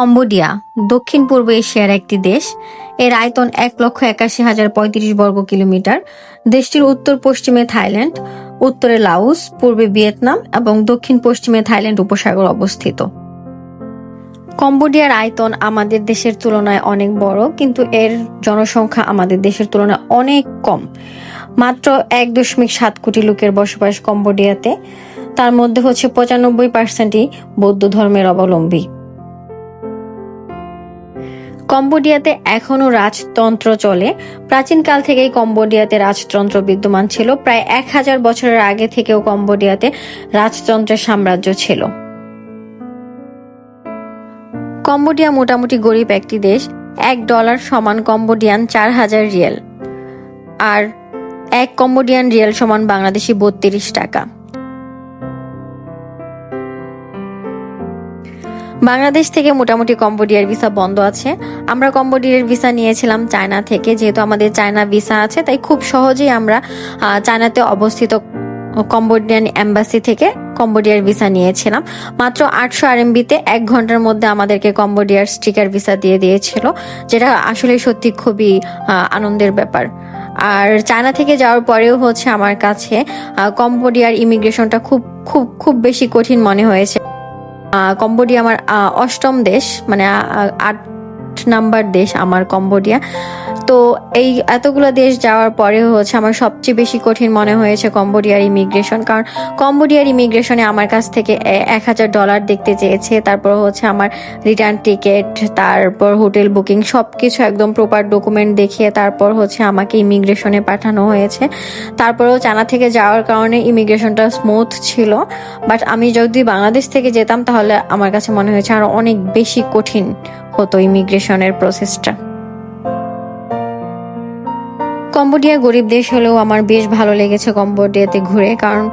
Cambodia, দক্ষিণ পূর্ব এশিয়ার একটি দেশ। এর আয়তন এক লক্ষ একাশি হাজার পঁয়ত্রিশ বর্গ কিলোমিটার। দেশটির উত্তর পশ্চিমে থাইল্যান্ড, উত্তরে লাওস, পূর্বে ভিয়েতনাম এবং দক্ষিণ পশ্চিমে থাইল্যান্ড উপসাগর অবস্থিত। কম্বোডিয়ার আয়তন আমাদের দেশের তুলনায় অনেক বড়, কিন্তু এর জনসংখ্যা আমাদের দেশের তুলনায় অনেক কম। মাত্র এক দশমিক সাত কোটি লোকের বসবাস কম্বোডিয়াতে। তার মধ্যে হচ্ছে পঁচানব্বই পার্সেন্টই বৌদ্ধ ধর্মের অবলম্বী। কম্বোডিয়াতে এখনও রাজতন্ত্র চলে। প্রাচীনকাল থেকেই কম্বোডিয়াতে রাজতন্ত্র বিদ্যমান ছিল। প্রায় এক হাজার বছরের আগে থেকেও কম্বোডিয়াতে রাজতন্ত্রের সাম্রাজ্য ছিল। কম্বোডিয়া মোটামুটি গরিব একটি দেশ। এক ডলার সমান কম্বোডিয়ান চার হাজার রিয়েল। আর এক কম্বোডিয়ান রিয়েল সমান বাংলাদেশি বত্রিশ টাকা। বাংলাদেশ থেকে মোটামুটি কম্বোডিয়ার ভিসা বন্ধ আছে। আমরা কম্বোডিয়ার ভিসা নিয়েছিলাম চায়না থেকে, যেহেতু আমাদের চায়না ভিসা আছে, তাই খুব সহজেই আমরা চায়নাতে অবস্থিত কম্বোডিয়ান এম্বাসি থেকে কম্বোডিয়ার ভিসা নিয়েছিলাম। মাত্র আটশো আর আরএমবিতে এক ঘণ্টার মধ্যে আমাদেরকে কম্বোডিয়ার স্টিকার ভিসা দিয়ে দিয়েছিল, যেটা আসলে সত্যি খুবই আনন্দের ব্যাপার। আর চায়না থেকে যাওয়ার পরেও হচ্ছে আমার কাছে কম্বোডিয়ার ইমিগ্রেশনটা খুব খুব খুব বেশি কঠিন মনে হয়েছে। কম্বোডিয়া আমার অষ্টম দেশ মানে আট নাম্বার দেশ আমার কম্বোডিয়া। তো এই এতগুলো দেশ যাওয়ার পরেও হচ্ছে আমার সবচেয়ে বেশি কঠিন মনে হয়েছে কম্বোডিয়ার ইমিগ্রেশন। কারণ কম্বোডিয়ার ইমিগ্রেশনে আমার কাছ থেকে এক হাজার ডলার দেখতে চেয়েছে। তারপর হচ্ছে আমার রিটার্ন টিকিট তারপর হোটেল বুকিং সব কিছু একদম প্রপার ডকুমেন্ট দেখিয়ে তারপর হচ্ছে আমাকে ইমিগ্রেশনে পাঠানো হয়েছে। তারপরেও চায়না থেকে যাওয়ার কারণে ইমিগ্রেশনটা স্মুথ ছিল। বাট আমি যদি বাংলাদেশ থেকে যেতাম তাহলে আমার কাছে মনে হয়েছে আরও অনেক বেশি কঠিন হতো ইমিগ্রেশনের প্রসেসটা কম্বোডিয়া গরিব দেশ হলেও আমার বেশ ভালো লেগেছে কম্বোডিয়াতে ঘুরে, কারণ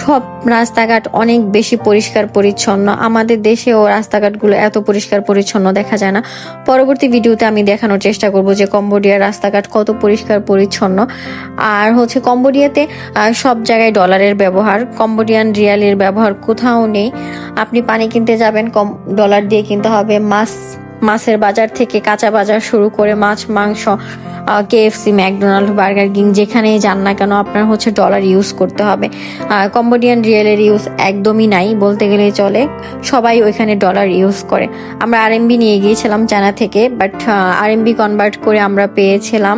সব রাস্তাঘাট অনেক বেশি পরিষ্কার পরিচ্ছন্ন। আমাদের দেশেও রাস্তাঘাটগুলো এত পরিষ্কার পরিচ্ছন্ন দেখা যায় না। পরবর্তী ভিডিওতে আমি দেখানোর চেষ্টা করব যে কম্বোডিয়ার রাস্তাঘাট কত পরিষ্কার পরিচ্ছন্ন। আর হচ্ছে কম্বোডিয়াতে সব জায়গায় ডলারের ব্যবহার, কম্বোডিয়ান রিয়ালের ব্যবহার কোথাও নেই। আপনি পানি কিনতে যাবেন, কম, ডলার দিয়ে কিনতে হবে মাছ মাছের বাজার থেকে কাঁচা বাজার শুরু করে মাছ, মাংস কেএফসি ম্যাকডোনাল্ড বার্গার কিং যেখানেই যান না কেন আপনার হচ্ছে ডলার ইউজ করতে হবে। কম্বোডিয়ান রিয়েলের ইউজ একদমই নাই, বলতে গেলে চলে সবাই ওইখানে ডলার ইউজ করে। আমরা আরএমবি নিয়ে গিয়েছিলাম চায়না থেকে বাট আরএমবি কনভার্ট করে আমরা পেয়েছিলাম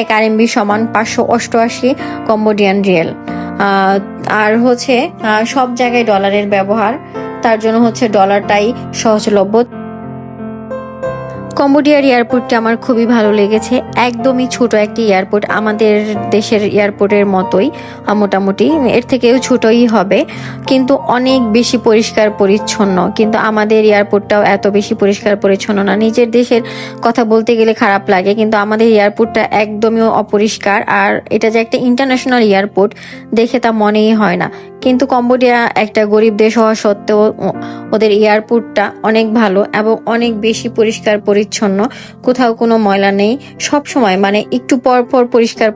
এক আরএমবি সমান পাঁচশো অষ্টআশি কম্বোডিয়ান রিয়েল আর হচ্ছে সব জায়গায় ডলারের ব্যবহার, তার জন্য হচ্ছে ডলারটাই সহজলভ্য। কম্বোডিয়ার এয়ারপোর্টটা আমার খুবই ভালো লেগেছে। একদমই ছোট একটি এয়ারপোর্ট আমাদের দেশের এয়ারপোর্টের মতোই মোটামুটি। এর থেকেও ছোটই হবে, কিন্তু অনেক বেশি পরিষ্কার পরিচ্ছন্ন। কিন্তু আমাদের এয়ারপোর্টটাও এত বেশি পরিষ্কার পরিচ্ছন্ন না। নিজের দেশের কথা বলতে গেলে খারাপ লাগে, কিন্তু আমাদের এয়ারপোর্টটা একদমই অপরিষ্কার। আর এটা যে একটা ইন্টারন্যাশনাল এয়ারপোর্ট, দেখে তা মনেই হয় না। কিন্তু কম্বোডিয়া একটা গরিব দেশ হওয়া সত্ত্বেও ওদের এয়ারপোর্টটা অনেক ভালো এবং অনেক বেশি পরিষ্কার পরিচ্ছন্ন কোথাও কোনো ময়লা নেই সব সময় মানে একটু পর পর পরিষ্কার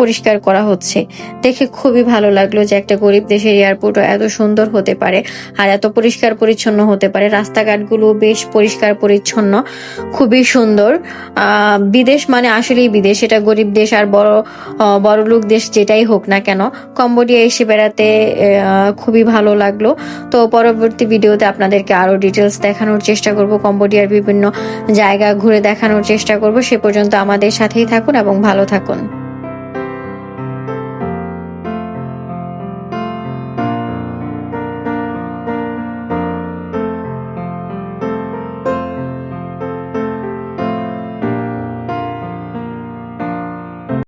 পরিষ্কার করা হচ্ছে। দেখে খুবই ভালো লাগল যে একটা গরিব দেশের এয়ারপোর্টও এত সুন্দর হতে পারে আর এত পরিষ্কার পরিচ্ছন্ন হতে পারে। রাস্তাঘাটগুলো বেশ পরিষ্কার পরিচ্ছন্ন খুবই সুন্দর। বিদেশ মানে আসলেই বিদেশ। এটা গরিব দেশ আর বড় আহ, বড়লোক দেশ যেটাই হোক না কেন। কম্বোডিয়া এসে বেড়াতে খুবই ভালো লাগল। তো পরবর্তী ভিডিওতে আপনাদেরকে আরও ডিটেলস দেখানোর চেষ্টা করব। কম্বোডিয়ার বিভিন্ন জায়গা ঘুরে দেখানোর চেষ্টা করব। সে পর্যন্ত আমাদের সাথেই থাকুন এবং ভালো থাকুন।